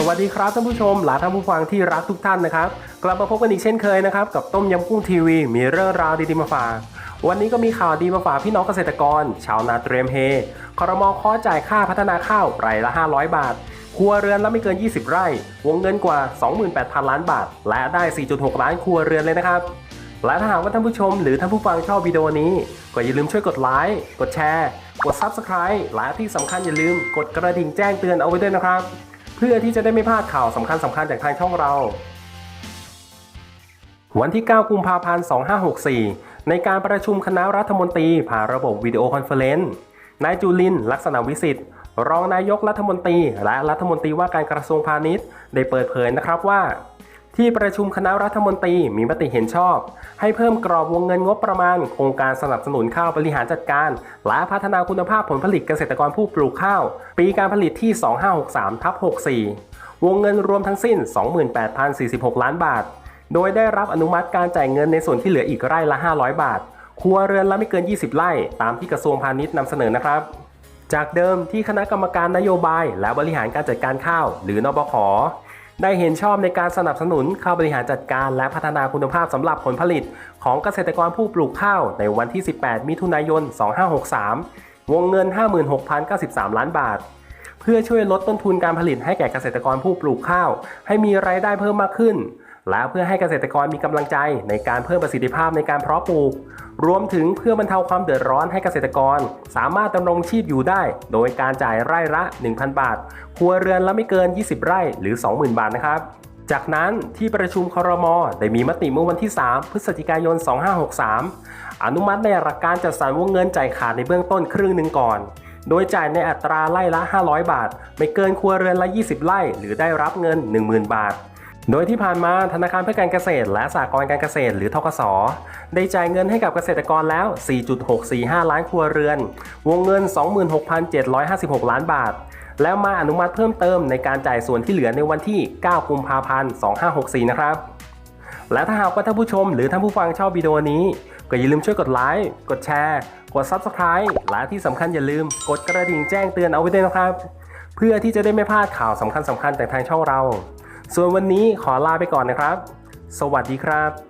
สวัสดีครับท่านผู้ชมและท่านผู้ฟังที่รักทุกท่านนะครับ กลับมาพบกันอีกเช่นเคยนะครับ กับต้มยำกุ้งทีวี มีเรื่องราวดีๆมาฝากวันนี้ก็มีข่าวดีมาฝากพี่น้องเกษตรกร ชาวนาเตรียมเฮคอรมอข้อจ่ายค่าพัฒนาข้าวไร่ละ 500 บาท ครัวเรือนละไม่เกิน 20 ไร่ วงเงินกว่า 28,000 ล้านบาท และได้ 4.6 ล้านครัวเรือนเลยนะครับและถ้าหากว่าท่านผู้ชมหรือท่านผู้ฟังชอบวิดีโอนี้ ก็อย่าลืมช่วยกดไลค์กดแชร์ กด Subscribe และที่สำคัญอย่าลืมกดกระดิ่งแจ้งเตือนเอาไว้ด้วยนะครับ เพื่อที่จะได้ไม่พลาดข่าวสำคัญสำคัญจากทางช่องเรา วันที่ 9 กุมภาพันธ์ 2564 ในการประชุมคณะรัฐมนตรีผ่านระบบวิดีโอคอนเฟอเรนซ์นายจุลินลักษณะวิสิทธิ์รองนายกรัฐมนตรี และรัฐมนตรีว่าการกระทรวงพาณิชย์ ได้เปิดเผยนะครับว่า ที่ประชุมคณะรัฐมนตรีมีมติเห็นชอบ ให้เพิ่มกรอบวงเงินงบประมาณ โครงการสนับสนุนข้าวบริหารจัดการ และพัฒนาคุณภาพผลผลิตเกษตรกรผู้ปลูกข้าว ปีการผลิตที่ 2563ทับ64 วงเงินรวมทั้งสิ้น 28,046 ล้านบาท โดยได้รับอนุมัติการจ่ายเงินในส่วนที่เหลืออีกไร่ละ 500 บาท ครัวเรือนละไม่เกิน 20 ไร่ ตามที่กระทรวงพาณิชย์นำเสนอนะครับ จากเดิมที่คณะกรรมการนโยบาย และบริหารการจัดการข้าว หรือนบข ได้เห็นชอบในการสนับสนุนข้าบริหารจัดการและพัฒนาคุณภาพสำหรับผลผลิต ของเกษตรกรผู้ปลูกข้าวในวันที่ 18 มิถุนายน 2563 วงเงิน 56,093 ล้านบาท เพื่อช่วยลดต้นทุนการผลิตให้แก่เกษตรกรผู้ปลูกข้าว ให้มีรายได้เพิ่มมากขึ้น และเพื่อให้เกษตรกรมีกำลังใจในการเพิ่มประสิทธิภาพในการเพาะปลูก รวมถึงเพื่อบรรเทาความเดือดร้อนให้เกษตรกร สามารถดำรงชีพอยู่ได้ โดยการจ่ายไร่ละ 1,000 บาท ครัวเรือนละไม่เกิน 20 ไร่หรือ 20,000 บาทนะครับ จากนั้นที่ประชุมครมได้มีมติเมื่อวันที่ 3 พฤศจิกายน 2563 อนุมัติในหลักการจัดสรรวงเงินจ่ายขาดในเบื้องต้นครึ่งหนึ่งก่อนโดยจ่ายในอัตราไร่ละ 500 บาท ไม่เกินครัวเรือนละ 20 ไร่ หรือได้รับเงิน 10,000 บาท โดยที่ผ่านมาธนาคารเพื่อการเกษตร และสหกรณ์การเกษตร หรือทกส ได้จ่ายเงินให้กับเกษตรกรแล้ว 4.645 ล้านครัวเรือน วงเงิน 26,756 ล้านบาท แล้วมาอนุมัติเพิ่มเติมในการจ่ายส่วนที่เหลือในวันที่ 9 กุมภาพันธ์ 2564 นะครับ และถ้าหากว่าท่านผู้ชมหรือท่านผู้ฟังชอบวิดีโอนี้ ก็อย่าลืมช่วยกดไลค์ กดแชร์ กด Subscribe และที่สำคัญอย่าลืม กดกระดิ่งแจ้งเตือนเอาไว้ด้วยนะครับ เพื่อที่จะได้ไม่พลาดข่าวสำคัญๆจากทางช่องเรา ส่วนวันนี้ขอลาไปก่อนนะครับ สวัสดีครับ